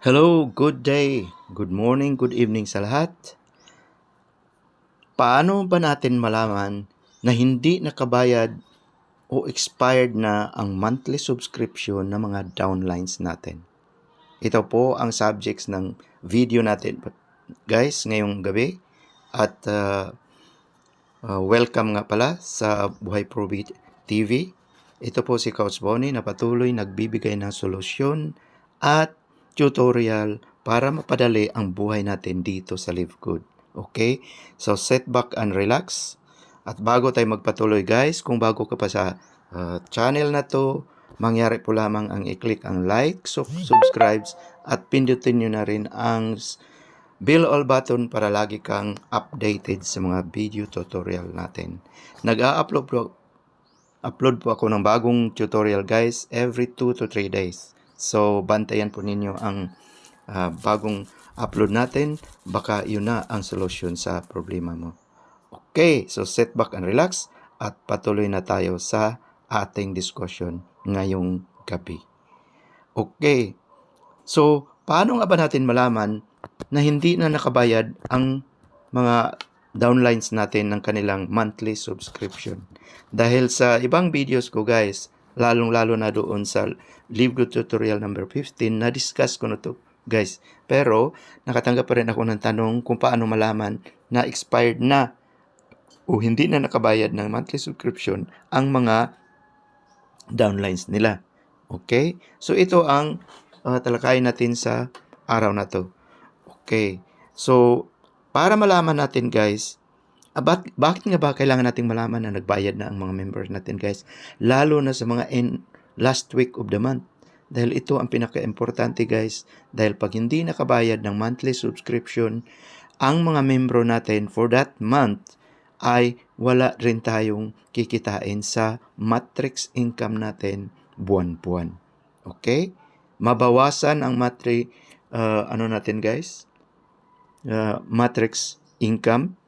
Hello, good day, good morning, good evening sa lahat. Paano ba natin malaman na hindi nakabayad o expired na ang monthly subscription ng mga downlines natin? Ito po ang subjects ng video natin. Guys, ngayong gabi at uh, uh, welcome nga pala sa Buhay Pro TV. Ito po si Coach Bonnie na patuloy nagbibigay ng solusyon at tutorial para mapadali ang buhay natin dito sa Live Good. Okay? So, sit back and relax. At bago tayo magpatuloy guys, kung bago ka pa sa uh, channel na to, mangyari po lamang ang i-click ang like, so, subscribes, at pindutin nyo na rin ang bell all button para lagi kang updated sa mga video tutorial natin. Nag-a-upload po, upload po ako ng bagong tutorial guys every 2 to 3 days. So, bantayan po ninyo ang uh, bagong upload natin. Baka yun na ang solusyon sa problema mo. Okay, so sit back and relax at patuloy na tayo sa ating discussion ngayong gabi. Okay, so paano nga ba natin malaman na hindi na nakabayad ang mga downlines natin ng kanilang monthly subscription? Dahil sa ibang videos ko guys, lalong-lalo na doon sa Good Tutorial number 15, na-discuss ko na to guys. Pero, nakatanggap pa rin ako ng tanong kung paano malaman na expired na o hindi na nakabayad ng monthly subscription ang mga downlines nila. Okay? So, ito ang uh, talakayin natin sa araw na to. Okay. So, para malaman natin guys, Ah, bak- bakit nga ba kailangan nating malaman na nagbayad na ang mga members natin guys? Lalo na sa mga in last week of the month. Dahil ito ang pinaka-importante guys. Dahil pag hindi nakabayad ng monthly subscription, ang mga membro natin for that month ay wala rin tayong kikitain sa matrix income natin buwan-buwan. Okay? Mabawasan ang matri uh, ano natin guys? Uh, matrix income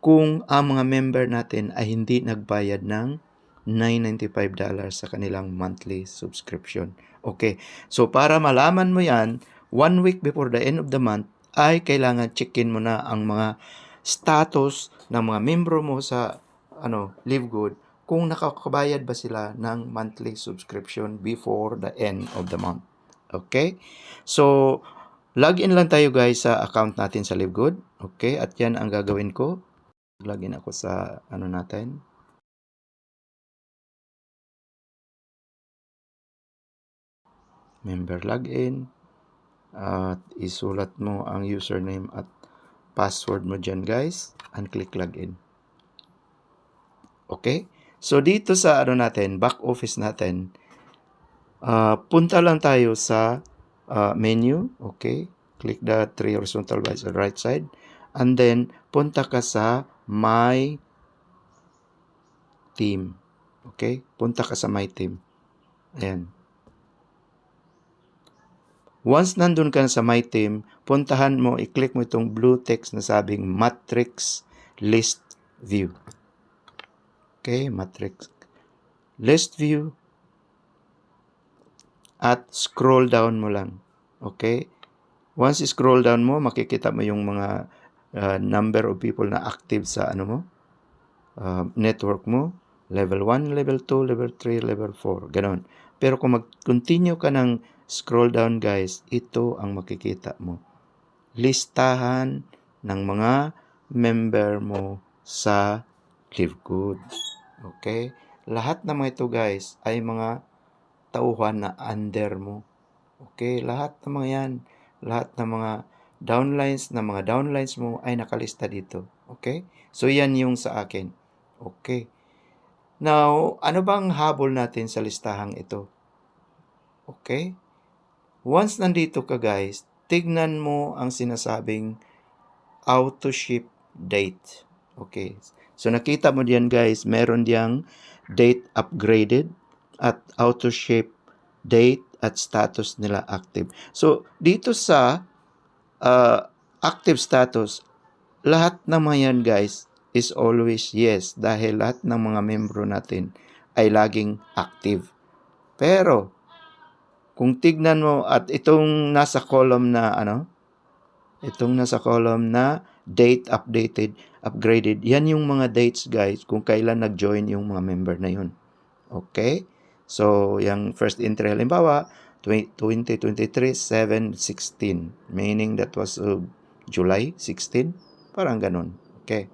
kung ang mga member natin ay hindi nagbayad ng $995 sa kanilang monthly subscription. Okay, so para malaman mo yan, one week before the end of the month, ay kailangan checkin mo na ang mga status ng mga membro mo sa ano, Live Good kung nakakabayad ba sila ng monthly subscription before the end of the month. Okay? So, log in lang tayo guys sa account natin sa Live Good. Okay? At yan ang gagawin ko. Login ako sa ano natin. Member login. At isulat mo ang username at password mo dyan guys. And click login. Okay? So dito sa ano natin, back office natin, uh, punta lang tayo sa uh, menu. Okay? Click the three horizontal on the right side. And then, punta ka sa my team. Okay? Punta ka sa my team. Ayan. Once nandun ka sa my team, puntahan mo, i-click mo itong blue text na sabing matrix list view. Okay, matrix list view. At scroll down mo lang. Okay? Once scroll down mo, makikita mo yung mga uh, number of people na active sa ano mo, uh, network mo, level 1, level 2, level 3, level 4, ganon. Pero kung mag-continue ka ng scroll down guys, ito ang makikita mo. Listahan ng mga member mo sa Live Good. Okay? Lahat ng mga ito guys ay mga tauhan na under mo. Okay? Lahat ng mga yan, lahat ng mga downlines na mga downlines mo ay nakalista dito. Okay? So, yan yung sa akin. Okay. Now, ano bang habol natin sa listahang ito? Okay? Once nandito ka guys, tignan mo ang sinasabing auto ship date. Okay. So nakita mo diyan guys, meron diyang date upgraded at auto ship date at status nila active. So dito sa uh, active status, lahat ng mga yan guys is always yes dahil lahat ng mga membro natin ay laging active. Pero kung tignan mo at itong nasa column na ano, itong nasa column na date updated, upgraded, yan yung mga dates guys kung kailan nag-join yung mga member na yun. Okay? So, yung first entry halimbawa, 2023, 7, 16. Meaning that was uh, July 16. Parang ganun. Okay.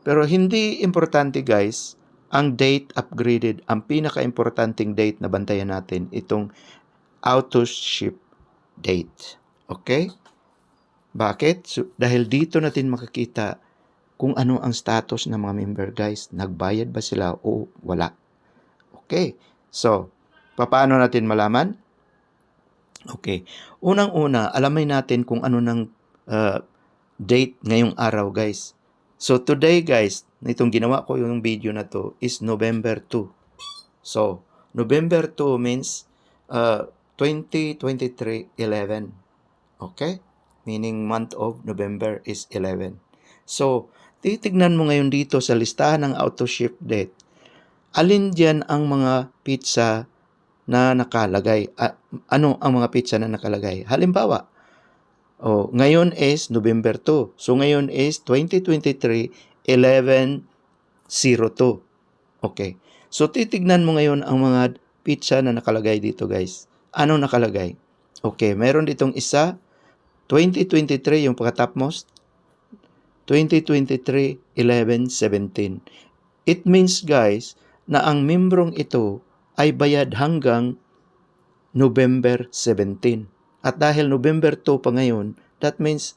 Pero hindi importante guys, ang date upgraded, ang pinaka-importanting date na bantayan natin, itong auto ship date. Okay? Bakit? So, dahil dito natin makikita kung ano ang status ng mga member guys. Nagbayad ba sila o wala? Okay. So, paano natin malaman? Okay. Unang-una, alamin natin kung ano ng uh, date ngayong araw guys. So today guys, itong ginawa ko yung video na to is November 2. So, November 2 means uh, 2023 11. Okay? Meaning month of November is 11. So, titignan mo ngayon dito sa listahan ng auto ship date. Alin diyan ang mga pizza na nakalagay? Uh, ano ang mga pizza na nakalagay? Halimbawa, Oh, ngayon is November 2. So ngayon is 2023 1102. Okay. So titignan mo ngayon ang mga pizza na nakalagay dito, guys. Ano nakalagay? Okay, meron ditong isa 2023 yung pagkatapmost 2023 1117. It means, guys, na ang membrong ito ay bayad hanggang November 17. At dahil November 2 pa ngayon, that means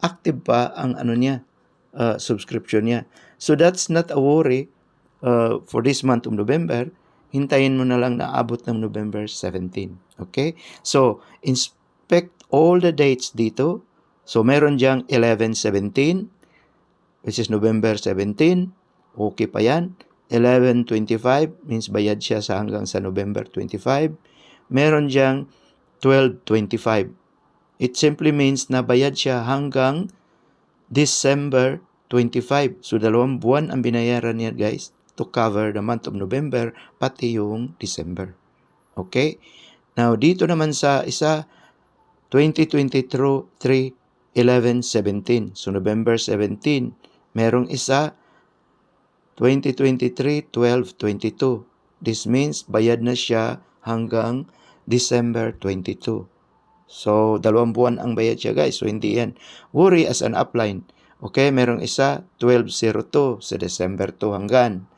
active pa ang ano niya, uh, subscription niya. So that's not a worry uh, for this month of November. Hintayin mo na lang na abot ng November 17. Okay? So, inspect all the dates dito. So, meron diyang 11-17, which is November 17. Okay pa yan. 11-25 means bayad siya sa hanggang sa November 25. Meron diyang 12.25. It simply means na bayad siya hanggang December 25. So, dalawang buwan ang binayaran niya, guys, to cover the month of November, pati yung December. Okay? Now, dito naman sa isa, 2023, 11, 17. So, November 17. Merong isa, 2023, 12, 22. This means, bayad na siya hanggang December 22. So, dalawang buwan ang bayad siya guys. So, hindi yan. Worry as an upline. Okay, merong isa 12.02 sa December 2 hanggan.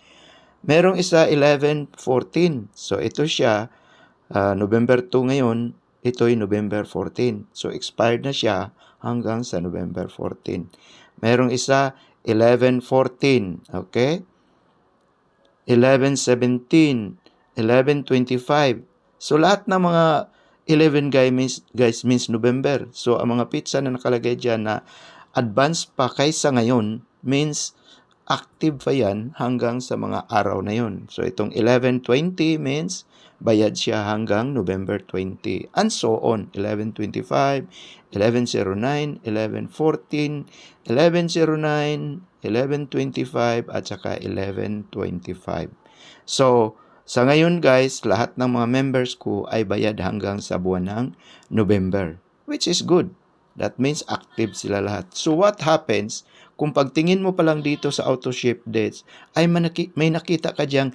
Merong isa 11.14. So, ito siya uh, November 2 ngayon. Ito'y November 14. So, expired na siya hanggang sa November 14. Merong isa 11.14. Okay? 11.17. 11.25. So lahat ng mga 11 guys means, guys means November. So ang mga pizza na nakalagay dyan na advance pa kaysa ngayon means active pa yan hanggang sa mga araw na yun. So itong 11.20 means bayad siya hanggang November 20 and so on. 11.25, 11.09, 11.14, 11.09, 11.25 at saka 11.25. So, sa ngayon guys, lahat ng mga members ko ay bayad hanggang sa buwan ng November, which is good. That means active sila lahat. So what happens kung pagtingin mo pa lang dito sa auto ship dates ay may nakita ka diyang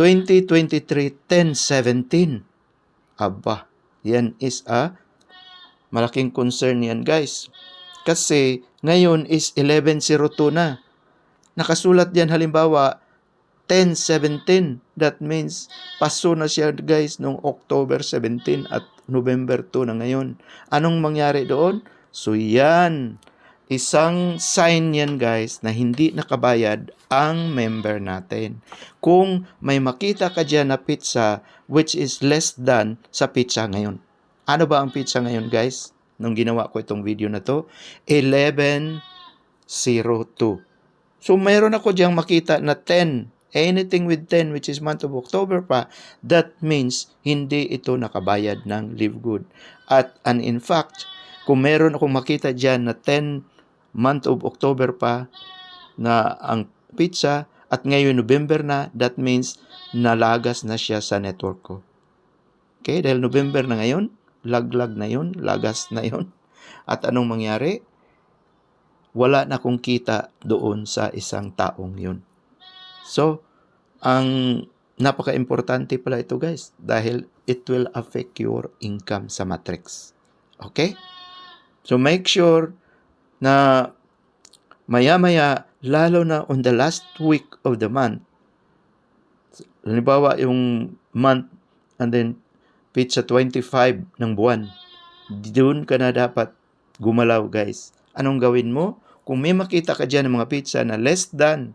2023 1017. Aba, yan is a malaking concern yan guys. Kasi ngayon is 1102 na. Nakasulat diyan halimbawa 10-17. That means, paso na siya guys noong October 17 at November 2 na ngayon. Anong mangyari doon? So yan, isang sign yan guys na hindi nakabayad ang member natin. Kung may makita ka dyan na pizza which is less than sa pizza ngayon. Ano ba ang pizza ngayon guys? Nung ginawa ko itong video na to, 11.02. So, mayroon ako diyang makita na 10 anything with 10 which is month of October pa, that means hindi ito nakabayad ng live good. At and in fact, kung meron akong makita dyan na 10 month of October pa na ang pizza at ngayon November na, that means nalagas na siya sa network ko. Okay, dahil November na ngayon, laglag na yun, lagas na yun. At anong mangyari? Wala na kong kita doon sa isang taong yun. So, ang napaka-importante pala ito guys dahil it will affect your income sa matrix. Okay? So make sure na maya-maya, lalo na on the last week of the month, halimbawa yung month and then pizza 25 ng buwan, doon ka na dapat gumalaw guys. Anong gawin mo? Kung may makita ka dyan ng mga pizza na less than,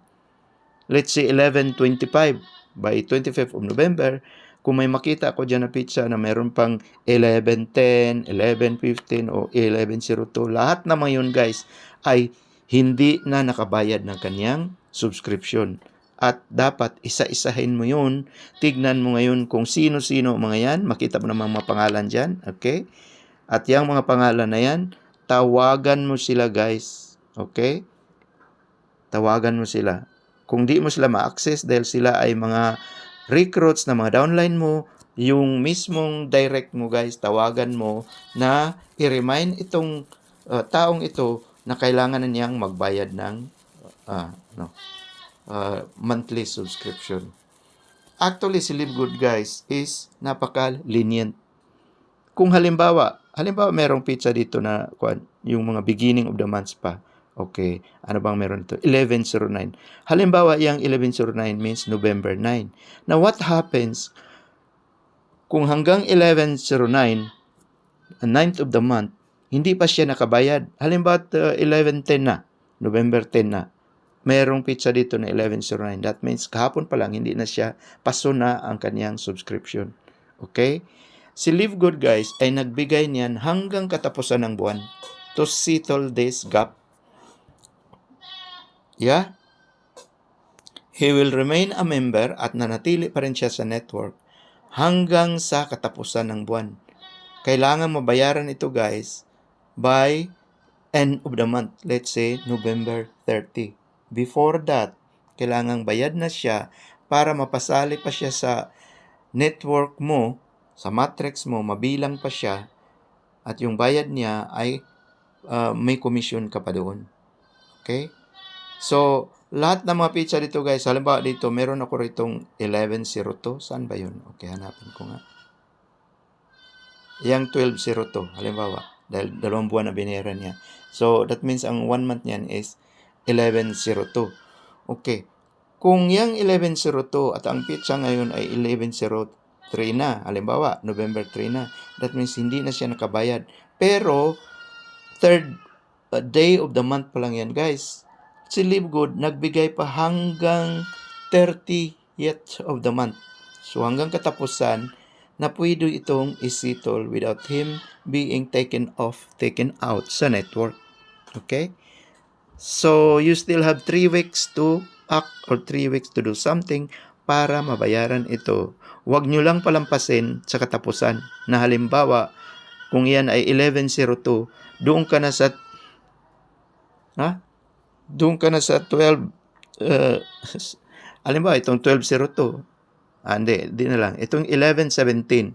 let's say 11.25 by 25th of November, kung may makita ko dyan na pizza na meron pang 11.10, 11.15 o 11.02, lahat naman yun guys ay hindi na nakabayad ng kanyang subscription. At dapat isa-isahin mo yun. Tignan mo ngayon kung sino-sino mga yan. Makita mo namang mga pangalan dyan. Okay? At yung mga pangalan na yan, tawagan mo sila guys. Okay? Tawagan mo sila. Kung di mo sila ma-access dahil sila ay mga recruits na mga downline mo, yung mismong direct mo guys, tawagan mo na i-remind itong uh, taong ito na kailangan na niyang magbayad ng uh, no, uh, monthly subscription. Actually, si Live guys is napaka-lenient. Kung halimbawa, halimbawa merong pizza dito na kwan, yung mga beginning of the months pa. Okay, ano bang meron ito? 1109. Halimbawa, yung 1109 means November 9. Now, what happens kung hanggang 1109, 9th of the month, hindi pa siya nakabayad. Halimbawa, uh, 1110 na, November 10 na. Merong pizza dito na 1109. That means kahapon pa lang, hindi na siya paso na ang kanyang subscription. Okay? Si Live Good guys ay nagbigay niyan hanggang katapusan ng buwan to settle this gap Yeah? He will remain a member at nanatili pa rin siya sa network hanggang sa katapusan ng buwan. Kailangan mabayaran ito guys by end of the month. Let's say November 30. Before that, kailangan bayad na siya para mapasali pa siya sa network mo, sa matrix mo, mabilang pa siya at yung bayad niya ay uh, may commission ka pa doon. Okay? So, lahat ng mga pizza dito guys, halimbawa dito, meron ako ritong 1102. Saan ba yun? Okay, hanapin ko nga. Yang 1202, halimbawa. Dahil dalawang buwan na binayaran niya. So, that means ang one month niyan is 1102. Okay. Kung yung 1102 at ang pizza ngayon ay 1103 na, halimbawa, November 3 na, that means hindi na siya nakabayad. Pero, third uh, day of the month pa lang yan, guys si Live Good nagbigay pa hanggang 30th of the month. So hanggang katapusan na pwede itong isettle without him being taken off, taken out sa network. Okay? So you still have 3 weeks to act or 3 weeks to do something para mabayaran ito. Huwag nyo lang palampasin sa katapusan na halimbawa kung yan ay 1102, doon ka na sa ha? Doon ka na sa 12, uh, alin ba, itong 1202. Ah, hindi, di na lang. Itong 1117.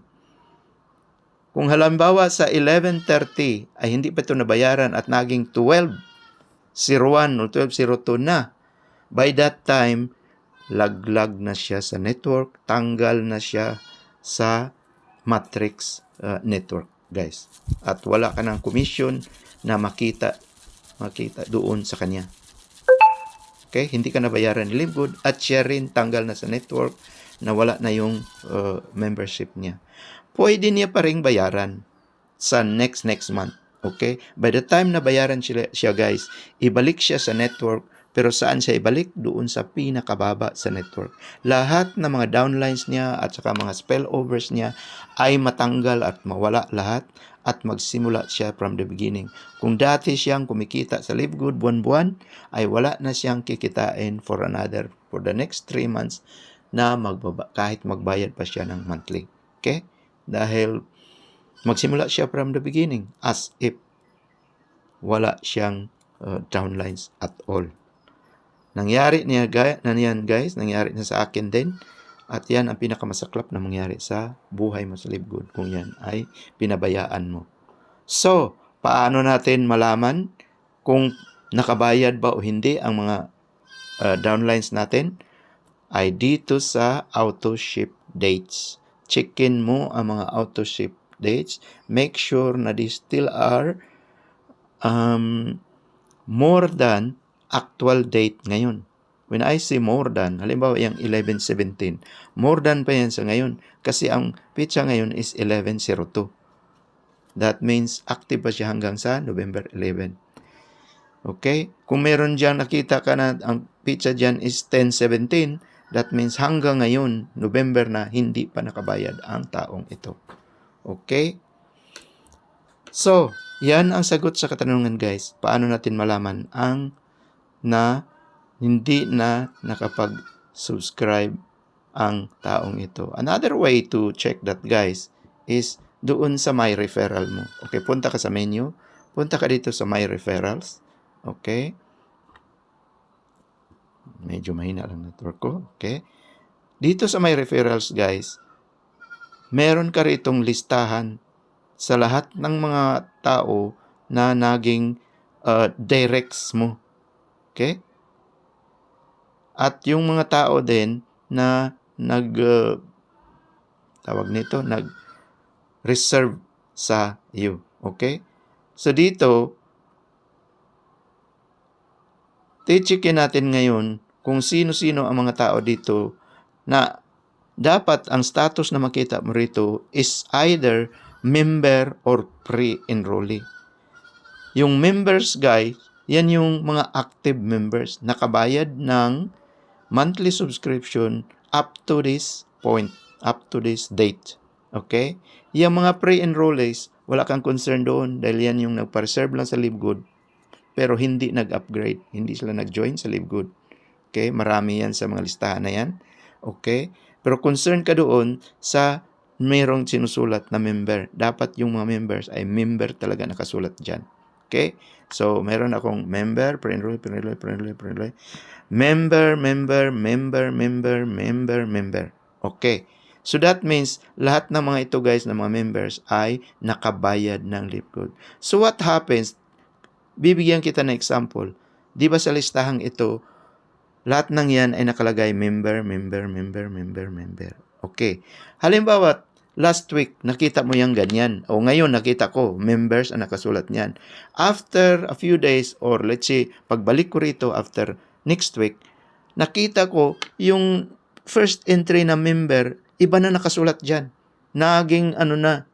Kung halimbawa sa 1130 ay hindi pa ito nabayaran at naging 1201 o 1202 na, by that time, laglag na siya sa network, tanggal na siya sa matrix uh, network, guys. At wala ka ng commission na makita makita doon sa kanya. Okay? Hindi ka nabayaran ni Livegood at siya rin tanggal na sa network na wala na yung uh, membership niya. Pwede niya pa rin bayaran sa next next month. Okay? By the time na bayaran siya, siya guys, ibalik siya sa network pero saan siya ibalik? Doon sa pinakababa sa network. Lahat ng mga downlines niya at saka mga spillovers niya ay matanggal at mawala lahat at magsimula siya from the beginning. Kung dati siyang kumikita sa Live Good buwan-buwan, ay wala na siyang kikitain for another, for the next 3 months na magbaba, kahit magbayad pa siya ng monthly. Okay? Dahil magsimula siya from the beginning as if wala siyang uh, downlines at all. Nangyari niya na yan guys, nangyari na sa akin din. At yan ang pinakamasaklap na mangyari sa buhay mo sa Libgood kung yan ay pinabayaan mo. So, paano natin malaman kung nakabayad ba o hindi ang mga uh, downlines natin? Ay dito sa auto ship dates. Checkin mo ang mga auto ship dates. Make sure na they still are um, more than actual date ngayon. When I say more than, halimbawa yung 11.17, more than pa yan sa ngayon kasi ang pitsa ngayon is 11.02. That means active pa siya hanggang sa November 11. Okay? Kung meron dyan, nakita ka na ang pitsa dyan is 10.17, that means hanggang ngayon, November na, hindi pa nakabayad ang taong ito. Okay? So, yan ang sagot sa katanungan guys. Paano natin malaman ang na hindi na nakapag-subscribe ang taong ito. Another way to check that guys is doon sa my referral mo. Okay, punta ka sa menu. Punta ka dito sa my referrals. Okay. Medyo mahina lang network ko. Okay. Dito sa my referrals guys, meron ka ritong listahan sa lahat ng mga tao na naging uh, directs mo. Okay? At yung mga tao din na nag uh, tawag nito, nag reserve sa iyo. Okay? So dito tichikin natin ngayon kung sino-sino ang mga tao dito na dapat ang status na makita mo rito is either member or pre-enrollee. Yung members guys, yan yung mga active members, nakabayad ng monthly subscription up to this point, up to this date. Okay? Yung mga pre-enrollees, wala kang concern doon dahil yan yung nagpa-reserve lang sa LiveGood pero hindi nag-upgrade, hindi sila nag-join sa LiveGood. Okay? Marami yan sa mga listahan na yan. Okay? Pero concern ka doon sa mayroong sinusulat na member. Dapat yung mga members ay member talaga nakasulat dyan. Okay? So, meron akong member, pre-enroll, pre-enroll, pre-enroll, pre-enroll. Member, member, member, member, member, member. Okay. So that means lahat ng mga ito guys na mga members ay nakabayad ng LiveCode. So what happens? Bibigyan kita ng example. Di ba sa listahang ito, lahat ng yan ay nakalagay member, member, member, member, member. Okay. Halimbawa, last week nakita mo yung ganyan. O ngayon nakita ko, members ang nakasulat niyan. After a few days or let's say, pagbalik ko rito after next week, nakita ko yung first entry na member, iba na nakasulat dyan. Naging ano na,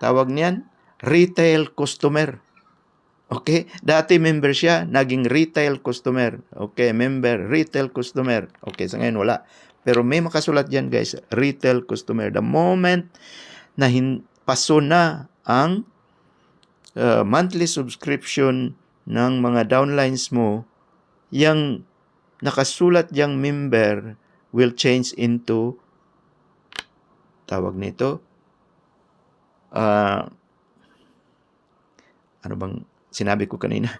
tawag niyan, retail customer. Okay? Dati member siya, naging retail customer. Okay, member, retail customer. Okay, sa ngayon wala. Pero may makasulat dyan guys, retail customer. The moment na hin- paso na ang uh, monthly subscription ng mga downlines mo, yung nakasulat yung member will change into tawag nito uh, ano bang sinabi ko kanina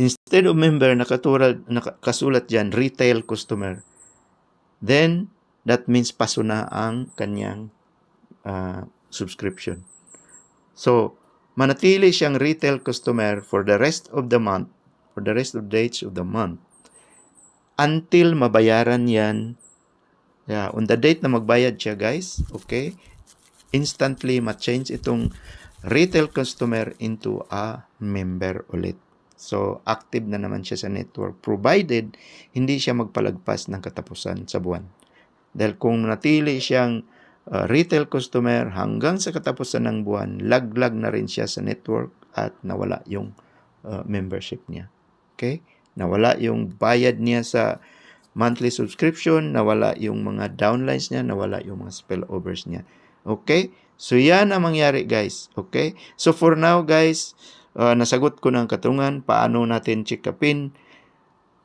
instead of member nakatulad nakasulat diyan retail customer then that means paso na ang kanyang uh, subscription so manatili siyang retail customer for the rest of the month, for the rest of the days of the month, until mabayaran yan. Yeah, on the date na magbayad siya guys, okay, instantly ma-change itong retail customer into a member ulit. So, active na naman siya sa network provided hindi siya magpalagpas ng katapusan sa buwan. Dahil kung natili siyang uh, retail customer hanggang sa katapusan ng buwan, laglag na rin siya sa network at nawala yung uh, membership niya. Okay? Nawala yung bayad niya sa monthly subscription, nawala yung mga downlines niya, nawala yung mga spillovers niya. Okay? So, yan ang mangyari, guys. Okay? So, for now, guys, uh, nasagot ko ng katungan paano natin check upin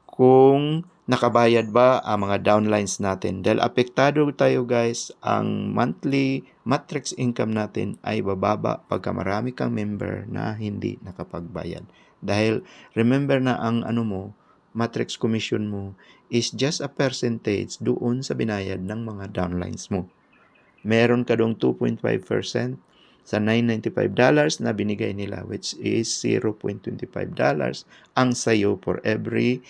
kung nakabayad ba ang mga downlines natin. Dahil apektado tayo guys, ang monthly matrix income natin ay bababa pagka marami kang member na hindi nakapagbayad. Dahil remember na ang ano mo, matrix commission mo is just a percentage doon sa binayad ng mga downlines mo. Meron ka dong 2.5% sa $995 na binigay nila which is $0.25 ang sayo for every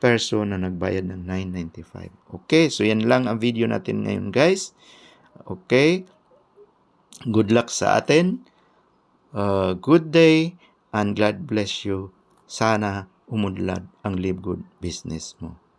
person na nagbayad ng 995. Okay, so yan lang ang video natin ngayon guys. Okay, good luck sa atin. Uh, good day and God bless you. Sana umunlad ang Live Good business mo.